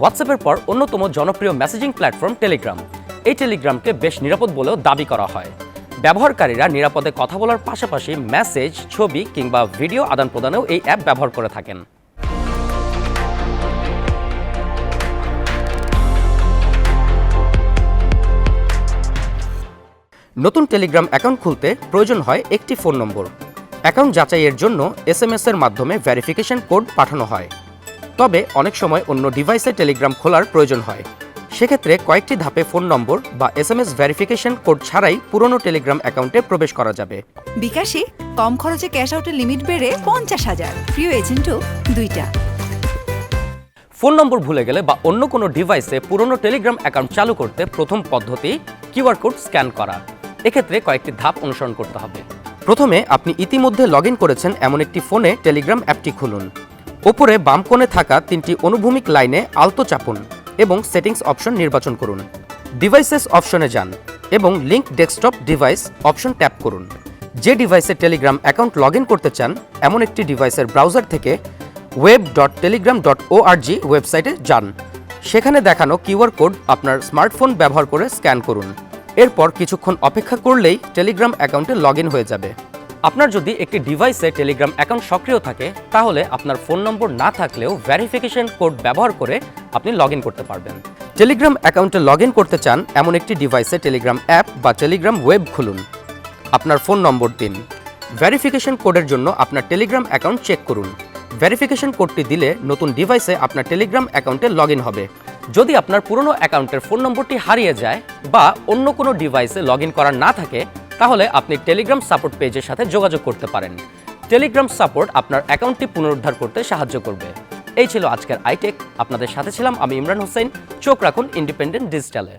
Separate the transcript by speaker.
Speaker 1: হোয়াটসঅ্যাপের পর অন্যতম জনপ্রিয় মেসেজিং প্ল্যাটফর্ম টেলিগ্রাম এই টেলিগ্রামকে বেশ নিরাপদ বলেও দাবি করা হয়। ব্যবহারকারীরা নিরাপদে কথা বলার পাশাপাশি মেসেজ ছবি কিংবা ভিডিও আদান প্রদানেও এই অ্যাপ ব্যবহার করে থাকেন। নতুন টেলিগ্রাম অ্যাকাউন্ট খুলতে প্রয়োজন হয় একটি ফোন নম্বর অ্যাকাউন্ট যাচাইয়ের জন্য এসএমএস এর মাধ্যমে ভেরিফিকেশন কোড পাঠানো হয়। তবে অনেক সময় অন্য ডিভাইসে টেলিগ্রাম খোলার প্রয়োজন হয়। সেক্ষেত্রে কয়েকটি ধাপে ফোন নম্বর বা S M S verification code ছাড়াই পুরনো টেলিগ্রাম অ্যাকাউন্টে প্রবেশ করা যাবে।
Speaker 2: বিকাশে কম খরচে ক্যাশ আউটের লিমিট বেড়ে পঞ্চাশ হাজার। প্রিয় এজেন্টও দুইটা।
Speaker 1: ফোন নম্বর ভুলে গেলে বা অন্য কোনো ডিভাইসে পুরনো টেলিগ্রাম অ্যাকাউন্ট চালু করতে প্রথম পদ্ধতি কিউআর কোড স্ক্যান করা। এক্ষেত্রে কয়েকটি ধাপ অনুসরণ করতে হবে। প্রথমে আপনি ইতিমধ্যে লগ করেছেন এমন একটি ফোনে টেলিগ্রাম অ্যাপটি খুলুন। ওপরে বাম কোণে থাকা তিনটি অনুভূমিক লাইনে আলতো চাপুন এবং সেটিংস অপশন নির্বাচন করুন। ডিভাইসেস অপশনে যান এবং link desktop device option tap করুন। যে ডিভাইসে টেলিগ্রাম অ্যাকাউন্ট লগ করতে চান, এমন একটি ডিভাইসের ব্রাউজার থেকে web dot Telegram dot ORG ওয়েবসাইটে যান। সেখানে দেখানো কিউআর কোড আপনার স্মার্টফোন ব্যবহার করে স্ক্যান করুন। এরপর কিছুক্ষণ অপেক্ষা করলেই টেলিগ্রাম অ্যাকাউন্টে লগ হয়ে যাবে। আপনার যদি একটি ডিভাইসে টেলিগ্রাম অ্যাকাউন্ট সক্রিয় থাকে, তাহলে আপনার ফোন নম্বর না থাকলেও ভেরিফিকেশন কোড ব্যবহার করে আপনি লগ করতে পারবেন। টেলিগ্রাম অ্যাকাউন্টে লগ করতে চান, এমন একটি ডিভাইসে টেলিগ্রাম অ্যাপ বা টেলিগ্রাম ওয়েব খুলুন। আপনার ফোন নম্বর দিন। ভেরিফিকেশন কোডের জন্য আপনার টেলিগ্রাম অ্যাকাউন্ট চেক করুন। ভেরিফিকেশন কোডটি দিলে নতুন ডিভাইসে আপনার টেলিগ্রাম অ্যাকাউন্টে লগ হবে। যদি আপনার পুরনো অ্যাকাউন্টের ফোন নম্বরটি হারিয়ে যায় বা অন্য কোনো ডিভাইসে লগ করা না থাকে তাহলে আপনি টেলিগ্রাম সাপোর্ট পেজের সাথে যোগাযোগ করতে পারেন। টেলিগ্রাম সাপোর্ট আপনার অ্যাকাউন্টটি পুনরুদ্ধার করতে সাহায্য করবে। এই ছিল আজকের আইটেক আপনাদের সাথে ছিলাম আমি ইমরান হোসেন। চোখ রাখুন ইন্ডিপেন্ডেন্ট ডিজিটালে